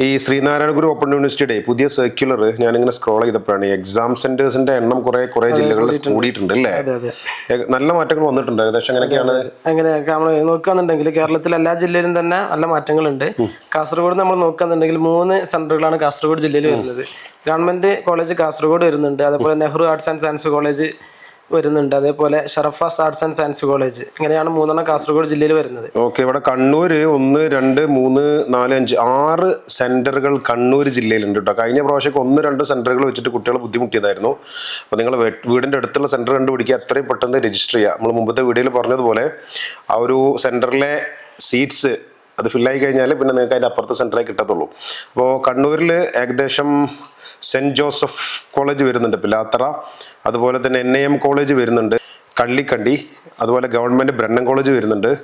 ഈ ശ്രീനാരായണ ഗുരു ഓപ്പൺ യൂണിവേഴ്സിറ്റിയുടെ പുതിയ സർക്കുലർ ഞാനിങ്ങനെ സ്ക്രോൾ ചെയ്തപ്പോഴാണ് എക്സാം സെന്റേഴ്സിന്റെ എണ്ണം കുറെ കുറെ ജില്ലകളിൽ കൂടിയിട്ടുണ്ട്. അല്ലേ? നല്ല മാറ്റങ്ങൾ വന്നിട്ടുണ്ട്. ഏകദേശം എങ്ങനെയൊക്കെയാണ്? അങ്ങനെ നമ്മൾ നോക്കുകയാണെന്നുണ്ടെങ്കിൽ കേരളത്തിലെ എല്ലാ ജില്ലയിലും തന്നെ നല്ല മാറ്റങ്ങളുണ്ട്. കാസർഗോഡ് നമ്മൾ നോക്കുകയാണെന്നുണ്ടെങ്കിൽ മൂന്ന് സെന്ററുകളാണ് കാസർഗോഡ് ജില്ലയിൽ വരുന്നത്. ഗവൺമെന്റ് കോളേജ് കാസർഗോഡ് വരുന്നുണ്ട്. അതേപോലെ Nehru arts and science college വരുന്നുണ്ട്. അതേപോലെ Sharafas arts and science college. ഇങ്ങനെയാണ് മൂന്നെണ്ണം കാസർഗോഡ് ജില്ലയിൽ വരുന്നത്. ഓക്കെ ഇവിടെ കണ്ണൂര് ഒന്ന് രണ്ട് മൂന്ന് നാല് അഞ്ച് ആറ് സെന്ററുകൾ കണ്ണൂർ ജില്ലയിലുണ്ട് കേട്ടോ. കഴിഞ്ഞ പ്രാവശ്യം ഒന്ന് രണ്ട് സെന്ററുകൾ വെച്ചിട്ട് കുട്ടികൾ ബുദ്ധിമുട്ടിയതായിരുന്നു. അപ്പോൾ നിങ്ങൾ വീടിന്റെ അടുത്തുള്ള സെന്റർ കണ്ടുപിടിക്കുക എത്രയും പെട്ടെന്ന് രജിസ്റ്റർ ചെയ്യുക. നമ്മൾ മുമ്പത്തെ വീഡിയോയിൽ പറഞ്ഞതുപോലെ ആ ഒരു സെന്ററിലെ സീറ്റ്സ് അത് ഫില്ലായി കഴിഞ്ഞാൽ പിന്നെ നിങ്ങൾക്ക് അതിന്റെ അപ്പുറത്തെ സെന്ററേ കിട്ടത്തുള്ളൂ. അപ്പോൾ കണ്ണൂരിൽ ഏകദേശം സെന്റ് ജോസഫ് കോളേജ് വരുന്നുണ്ട് പിലാത്തറ. അതുപോലെ തന്നെ എൻ എം കോളേജ് വരുന്നുണ്ട് കള്ളിക്കണ്ടി. അതുപോലെ ഗവൺമെന്റ് ബ്രണ്ണൻ കോളേജ് വരുന്നുണ്ട്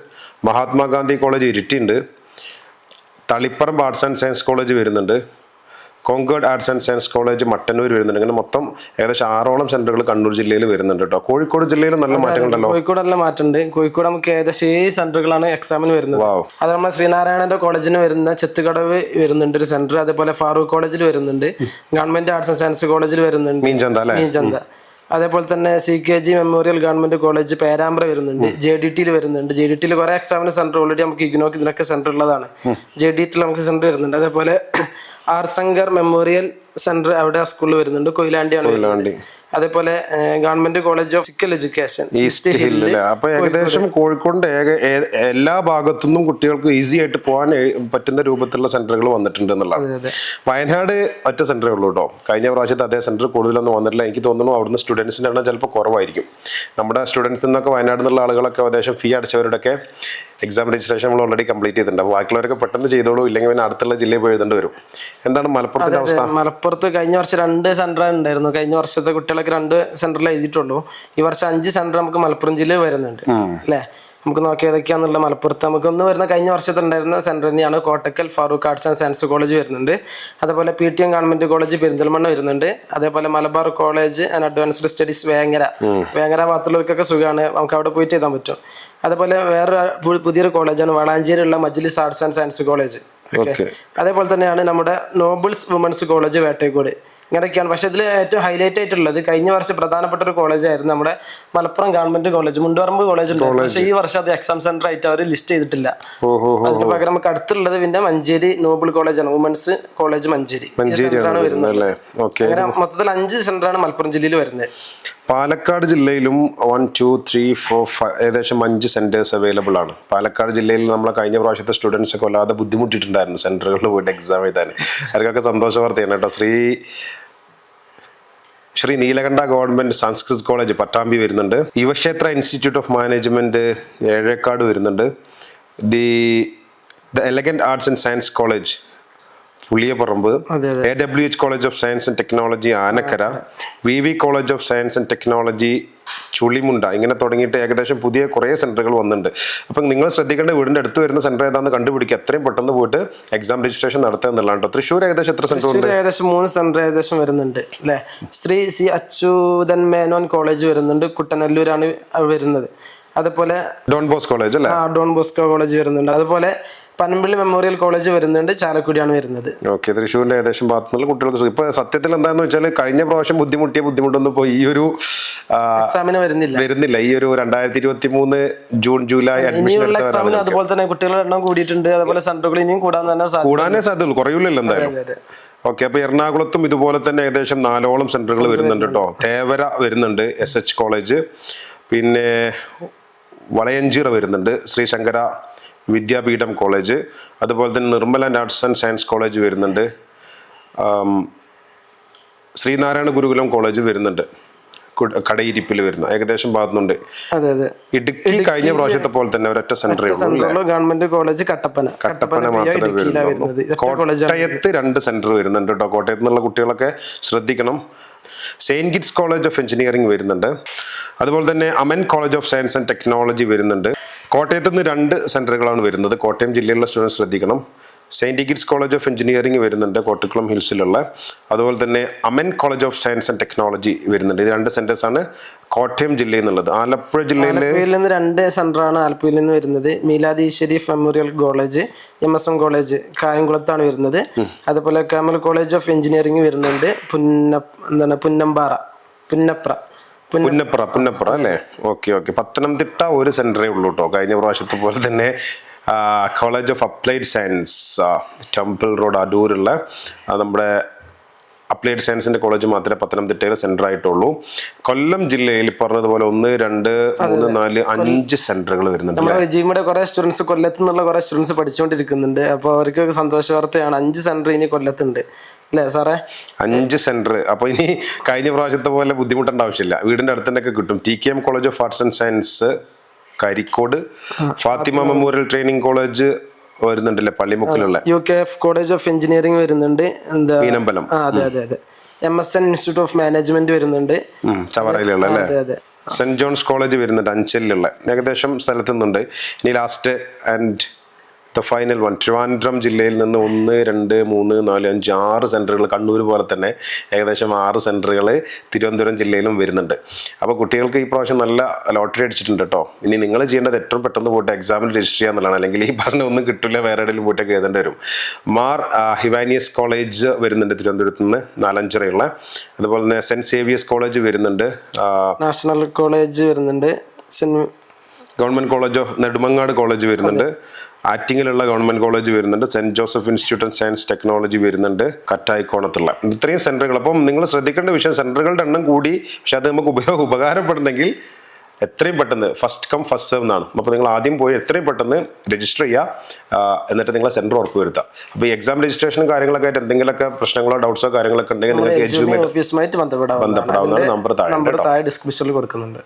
Mahatma Gandhi college ഇരിട്ടിയുണ്ട്. Taliparamba arts and science college വരുന്നുണ്ട്. Concord arts and science college Mattannur വരുന്നുണ്ട് അങ്ങനെ മൊത്തം ഏകദേശം ആറോളം സെന്ററുകൾ കണ്ണൂർ ജില്ലയിൽ വരുന്നുണ്ട് കേട്ടോ. കോഴിക്കോട് ജില്ലയിൽ നല്ല മാറ്റങ്ങളുണ്ടല്ലോ. കോഴിക്കോട് നല്ല മാറ്റമുണ്ട്. കോഴിക്കോട് നമുക്ക് ഏകദേശം ഏഴ് സെന്ററുകളാണ് എക്സാമിന് വരുന്നത്. അത് നമ്മുടെ ശ്രീനാരായണന്റെ കോളേജിന് വരുന്ന ചെത്തുകടവ് വരുന്നുണ്ട് ഒരു സെന്റർ അതേപോലെ ഫാറൂഖ് കോളേജിൽ വരുന്നുണ്ട്. ഗവൺമെന്റ് ആർട്സ് ആൻഡ് സയൻസ് കോളേജിൽ വരുന്നുണ്ട്. മീൻചന്ത അല്ലേ? മീൻചന്ത. അതേപോലെ തന്നെ C K G memorial government college Perambra വരുന്നുണ്ട്. ജെ ഡി ടിയിൽ വരുന്നുണ്ട്. ജെ ഡി ടിയിൽ കുറെ എക്സാമിന് സെന്റർ ഓൾറെഡി നമുക്ക് ഇഗ്നോക്ക് ഇതിനൊക്കെ സെന്റർ ഉള്ളതാണ്. ജെ ഡി ടിയിൽ നമുക്ക് സെന്റർ വരുന്നുണ്ട്. അതേപോലെ ആർ ശങ്കർ മെമ്മോറിയൽ സെന്റർ അവിടെ സ്കൂളിൽ വരുന്നുണ്ട്. കൊയിലാണ്ടിയാണ് വരുന്നത്. അതേപോലെ government college of physical education east ഹില്ലിൽ അപ്പൊ ഏകദേശം കോഴിക്കോടിന്റെ ഏക എല്ലാ ഭാഗത്തുനിന്നും കുട്ടികൾക്ക് ഈസി ആയിട്ട് പോകാൻ പറ്റുന്ന രൂപത്തിലുള്ള സെന്ററുകൾ വന്നിട്ടുണ്ട് എന്നുള്ളതാണ്. വയനാട് ഒറ്റ സെന്ററേ ഉള്ളൂ കേട്ടോ കഴിഞ്ഞ പ്രാവശ്യത്തെ അതേ സെന്റർ കൂടുതലൊന്നും വന്നിട്ടില്ല. എനിക്ക് തോന്നുന്നു അവിടുന്ന് സ്റ്റുഡൻസിന്റെ എണ്ണം ചിലപ്പോൾ കുറവായിരിക്കും. നമ്മുടെ സ്റ്റുഡൻസിൽ നിന്നൊക്കെ വയനാട് നിന്നുള്ള ആളുകളൊക്കെ ഏകദേശം ഫീ അടിച്ചവരുടെയൊക്കെ എക്സാം രജിസ്ട്രേഷൻ നമ്മൾ ഓൾറെഡി കംപ്ലീറ്റ് ചെയ്തിട്ടുണ്ട്. അപ്പോൾ ബാക്കിയുള്ളവരൊക്കെ പെട്ടെന്ന് ചെയ്തോളൂ. ഇല്ലെങ്കിൽ പിന്നെ അടുത്തുള്ള ജില്ലയിൽ പോയി എഴുതേണ്ടി വരും. എന്താണ് മലപ്പുറത്തിന്റെ അവസ്ഥ? മലപ്പുറത്ത് കഴിഞ്ഞ വർഷം രണ്ട് സെന്റർ ഉണ്ടായിരുന്നു. കഴിഞ്ഞ വർഷത്തെ കുട്ടികളൊക്കെ രണ്ട് സെന്ററിൽ എഴുതിയിട്ടുള്ളൂ. ഈ വർഷം അഞ്ച് സെന്റർ നമുക്ക് മലപ്പുറം ജില്ലയിൽ വരുന്നുണ്ട്. അല്ലേ? നമുക്ക് നോക്കി ഏതൊക്കെയാന്നുള്ള മലപ്പുറത്ത് നമുക്ക് ഒന്ന് വരുന്ന കഴിഞ്ഞ വർഷത്തിൽ ഉണ്ടായിരുന്ന സെന്റർ തന്നെയാണ് Kottakkal Farook arts and science college വരുന്നുണ്ട്. അതേപോലെ P T M government college Perinthalmanna വരുന്നുണ്ട്. അതേപോലെ Malabar college and advanced studies Vengara. Vengara ഭാഗത്തുള്ളവർക്കൊക്കെ സുഖമാണ്. നമുക്ക് അവിടെ പോയിട്ട് എഴുതാൻ പറ്റും. അതേപോലെ വേറെ പുതിയൊരു കോളേജാണ് വളാഞ്ചേരിയുള്ള Majlis arts and science college. Okay. അതേപോലെ തന്നെയാണ് നമ്മുടെ നോബിൾസ് വുമൻസ് കോളേജ് വേട്ടയക്കോട് ഇങ്ങനെയൊക്കെയാണ്. പക്ഷെ ഇതിൽ ഏറ്റവും ഹൈലൈറ്റ് ആയിട്ടുള്ളത് കഴിഞ്ഞ വർഷം പ്രധാനപ്പെട്ട ഒരു കോളേജായിരുന്നു നമ്മുടെ Malappuram government college Mundupparamba college ഉണ്ട്. പക്ഷേ ഈ വർഷം അത് എക്സാം സെന്റർ ആയിട്ട് അവർ ലിസ്റ്റ് ചെയ്തിട്ടില്ല. അതിന് പകരം നമുക്ക് അടുത്തുള്ളത് പിന്നെ മഞ്ചേരി നോബിൾ കോളേജാണ് വുമൻസ് കോളേജ് മഞ്ചേരി. മഞ്ചേരി വരുന്നത് അങ്ങനെ മൊത്തത്തിൽ അഞ്ച് സെന്ററാണ് മലപ്പുറം ജില്ലയിൽ വരുന്നത്. പാലക്കാട് ജില്ലയിലും one two three four five ഏകദേശം അഞ്ച് സെന്റേഴ്സ് അവൈലബിൾ ആണ്. പാലക്കാട് ജില്ലയിൽ നമ്മളെ കഴിഞ്ഞ പ്രാവശ്യത്തെ സ്റ്റുഡൻസ് ഒക്കെ വല്ലാതെ ബുദ്ധിമുട്ടിയിട്ടുണ്ടായിരുന്നു സെന്ററുകളിൽ പോയിട്ട് എക്സാം എഴുതാൻ. അവർക്കൊക്കെ സന്തോഷ കേട്ടോ ശ്രീ ശ്രീ നീലകണ്ഠ ഗവൺമെന്റ് സംസ്കൃത് കോളേജ് പട്ടാമ്പി വരുന്നുണ്ട്. Yuvakshetra institute of management Ezhakkad വരുന്നുണ്ട്. The the elegant arts and science college Puliyapparamba A W H college of science and technology Anakkara V V college of science and technology Chulimunda ഇങ്ങനെ തുടങ്ങിയിട്ട് ഏകദേശം പുതിയ കുറേ സെന്ററുകൾ വന്നിട്ടുണ്ട്. അപ്പം നിങ്ങൾ ശ്രദ്ധിക്കേണ്ട വീടിന്റെ അടുത്ത് വരുന്ന സെന്റർ ഏതാണെന്ന് കണ്ടുപിടിക്കുക എത്രയും പെട്ടെന്ന് പോയിട്ട് എക്സാം രജിസ്ട്രേഷൻ നടത്തുക എന്നുള്ളതാണ്. കേട്ടോ തൃശ്ശൂർ ഏകദേശം എത്ര സെന്റർ ഉണ്ട് ഏകദേശം മൂന്ന് സെന്റർ ഏകദേശം വരുന്നുണ്ട് അല്ലെ? ശ്രീ സി അച്യുതൻ മേനോൻ കോളേജ് വരുന്നുണ്ട് കുട്ടനല്ലൂരാണ് വരുന്നത്. അതുപോലെ ഡോൺ ബോസ് കോളേജ് അല്ലേ? ഡോൺ ബോസ്കോ കോളേജ് വരുന്നുണ്ട്. അതുപോലെ പനമ്പിള്ളി മെമ്മോറിയൽ കോളേജ് വരുന്നുണ്ട്. ചാലക്കുടിയാണ് വരുന്നത്. ഓക്കെ തൃശ്ശൂരിന്റെ ഏകദേശം ഭാഗത്തുനിന്നുള്ള കുട്ടികൾക്ക് ഇപ്പൊ സത്യത്തിൽ എന്താന്ന് വെച്ചാൽ കഴിഞ്ഞ പ്രാവശ്യം ബുദ്ധിമുട്ടിയ ബുദ്ധിമുട്ടൊന്നും ഇപ്പോൾ ഈ ഒരു എക്സാമിന് വരുന്നില്ല. വരുന്നില്ല. ഈ ഒരു രണ്ടായിരത്തി ഇരുപത്തി മൂന്ന് ജൂൺ ജൂലൈ അഡ്മിഷൻ ഇനിയുള്ള എക്സാമിന് അതുപോലെ തന്നെ കുട്ടികളുടെ എണ്ണം കൂടിയിട്ടുണ്ട്. അതുപോലെ സെന്ററുകൾ ഇനിയും കൂടാൻ തന്നെ കൂടാനേ സാധ്യതയുള്ളൂ. കുറയൂലല്ലോ എന്തായാലും. ഓക്കെ അപ്പൊ എറണാകുളത്തും ഇതുപോലെ തന്നെ ഏകദേശം നാലോളം സെന്ററുകൾ വരുന്നുണ്ട് കേട്ടോ. തേവര വരുന്നുണ്ട് എസ് എച്ച് കോളേജ് പിന്നെ വളയഞ്ചിറ വരുന്നുണ്ട്. ശ്രീശങ്കര വിദ്യാപീഠം കോളേജ്. അതുപോലെ തന്നെ Nirmala arts and science college വരുന്നുണ്ട്. ശ്രീനാരായണ ഗുരുകുലം കോളേജ് വരുന്നുണ്ട്. കടയിരിപ്പിൽ വരുന്ന. ഏകദേശം ഭാഗത്തുണ്ട് ഇടുക്കി കഴിഞ്ഞ പ്രാവശ്യത്തെ പോലെ തന്നെ ഒരൊറ്റ സെന്ററേ ഉള്ളൂ അല്ലേ? സെന്ററിൽ government college Kattappana. Kattappana via മാത്രമേ വരുന്നുള്ളൂ. കോട്ടയത്ത് രണ്ട് സെന്റർ വരുന്നുണ്ട് കേട്ടോ. കോട്ടയത്ത് നിന്നുള്ള കുട്ടികളൊക്കെ ശ്രദ്ധിക്കണം. Saintgits college of engineering വരുന്നുണ്ട്. അതുപോലെ തന്നെ Aman college of science and technology വരുന്നുണ്ട്. കോട്ടയത്ത് നിന്ന് രണ്ട് സെന്ററുകളാണ് വരുന്നത്. കോട്ടയം ജില്ലയിലുള്ള സ്റ്റുഡൻസ് ശ്രദ്ധിക്കണം. Saintgits college of engineering വരുന്നുണ്ട് കോട്ടക്കുളം ഹിൽസിലുള്ള. അതുപോലെ തന്നെ Aman college of science and technology വരുന്നുണ്ട്. ഇത് രണ്ട് സെന്റേഴ്സ് ആണ് കോട്ടയം ജില്ലയിൽ നിന്നുള്ളത്. ആലപ്പുഴ ജില്ലയിൽ നിന്ന് രണ്ട് സെന്ററാണ് ആലപ്പുഴയിൽ നിന്ന് വരുന്നത്. Milade Sherief memorial college M S M college കായംകുളത്താണ് വരുന്നത്. അതുപോലെ കാമൽ കോളേജ് ഓഫ് എഞ്ചിനീയറിംഗ് വരുന്നുണ്ട്. പുന്ന എന്താണ് പുന്നമ്പാറ പുന്നപ്ര. പുന്നപ്ര പുന്നപ്ര അല്ലേ? ഓക്കെ ഓക്കെ പത്തനംതിട്ട ഒരു സെന്ററേ ഉള്ളൂ കേട്ടോ കഴിഞ്ഞ പ്രാവശ്യത്തെ പോലെ തന്നെ college of applied science temple road അടൂരുള്ള നമ്മുടെ അപ്ലൈഡ് സയൻസിന്റെ കോളേജ് മാത്രമേ പത്തനംതിട്ടയിൽ സെന്റർ ആയിട്ടുള്ളൂ. കൊല്ലം ജില്ലയിൽ പറഞ്ഞതുപോലെ ഒന്ന് രണ്ട് മൂന്ന് നാല് അഞ്ച് സെന്ററുകൾ വരുന്നുണ്ട് നമ്മുടെ റിജീമിയുടെ കുറെ സ്റ്റുഡൻസ് കൊല്ലത്ത് നിന്നുള്ള കുറെ സ്റ്റുഡൻസ് പഠിച്ചുകൊണ്ടിരിക്കുന്നുണ്ട്. അപ്പോൾ അവർക്ക് സന്തോഷ വാർത്തയാണ്. അഞ്ച് സെന്റർ ഇനി കൊല്ലത്തുണ്ട്. അല്ലേ സാറേ? അഞ്ച് സെന്റർ അപ്പൊ ഇനി കഴിഞ്ഞ പ്രാവശ്യത്തെ പോലെ ബുദ്ധിമുട്ടേണ്ട ആവശ്യമില്ല. വീടിന്റെ അടുത്തന്നെ കിട്ടും. T K M college of arts and science Karicode Fathima memorial training college വരുന്നുണ്ടല്ലേ പള്ളിമുക്കിലുള്ള? U K F college of engineering വരുന്നുണ്ട്. എന്താ മീനമ്പലം. അതെ അതെ അതെ. M S N institute of management വരുന്നുണ്ട്. ചവറയിലുള്ള അല്ലേ? സെന്റ് ജോൺസ് കോളേജ് വരുന്നുണ്ട് അഞ്ചലിലുള്ള. ഏകദേശം സ്ഥലത്തുനിന്നുണ്ട്. ഇനി last and the final one Trivandrum ജില്ലയിൽ നിന്ന് ഒന്ന് രണ്ട് മൂന്ന് നാല് അഞ്ച് ആറ് സെന്ററുകൾ കണ്ണൂർ പോലെ തന്നെ ഏകദേശം ആറ് സെന്ററുകൾ തിരുവനന്തപുരം ജില്ലയിലും വരുന്നുണ്ട്. അപ്പോൾ കുട്ടികൾക്ക് ഈ പ്രാവശ്യം നല്ല ലോട്ടറി അടിച്ചിട്ടുണ്ട് കേട്ടോ ഇനി നിങ്ങൾ ചെയ്യേണ്ടത് ഏറ്റവും പെട്ടെന്ന് പോയിട്ട് എക്സാമിൽ രജിസ്റ്റർ ചെയ്യുക എന്നുള്ളതാണ്. അല്ലെങ്കിൽ ഈ പറഞ്ഞ ഒന്നും കിട്ടില്ല വേറെ എവിടെയെങ്കിലും പോയിട്ടൊക്കെ എഴുതേണ്ടി വരും. മാർ ഹിവാനിയസ് കോളേജ് വരുന്നുണ്ട് തിരുവനന്തപുരത്ത് നിന്ന് നാലഞ്ചറയുള്ള അതുപോലെ തന്നെ സെന്റ് സേവിയസ് കോളേജ് വരുന്നുണ്ട്. നാഷണൽ കോളേജ് വരുന്നുണ്ട്. Government government college Nedumangad college വരുന്നുണ്ട്. ആറ്റിങ്ങിലുള്ള ഗവൺമെന്റ് കോളേജ് വരുന്നുണ്ട്. Saint Joseph institute of science technology വരുന്നുണ്ട്. കറ്റായിക്കോണത്തുള്ള ഇത്രയും സെന്ററുകൾ. അപ്പം നിങ്ങൾ ശ്രദ്ധിക്കേണ്ട വിഷയം സെന്ററുകളുടെ എണ്ണം കൂടി. പക്ഷെ അത് നമുക്ക് ഉപയോഗ ഉപകാരപ്പെടണമെങ്കിൽ എത്രയും പെട്ടെന്ന് ഫസ്റ്റ് കം ഫസ്റ്റ് സെർവ് എന്നാണ്. അപ്പോൾ നിങ്ങൾ ആദ്യം പോയി എത്രയും പെട്ടെന്ന് രജിസ്റ്റർ ചെയ്യുക. എന്നിട്ട് നിങ്ങളെ സെന്റർ ഉറപ്പ് വരുത്തുക. അപ്പോൾ ഈ എക്സാം രജിസ്ട്രേഷനും കാര്യങ്ങളൊക്കെ ആയിട്ട് എന്തെങ്കിലുമൊക്കെ പ്രശ്നങ്ങളോ ഡൗട്ട്സോ കാര്യങ്ങളൊക്കെ ഉണ്ടെങ്കിൽ നിങ്ങൾക്ക് ഓഫീസുമായിട്ട് ബന്ധപ്പെടാവുന്നതാണ്. ബന്ധപ്പെടാവുന്നതാണ്. നമ്പർ താഴെ നമ്പർ താഴെ ഡിസ്ക്രിപ്ഷനിൽ കൊടുക്കുന്നുണ്ട്.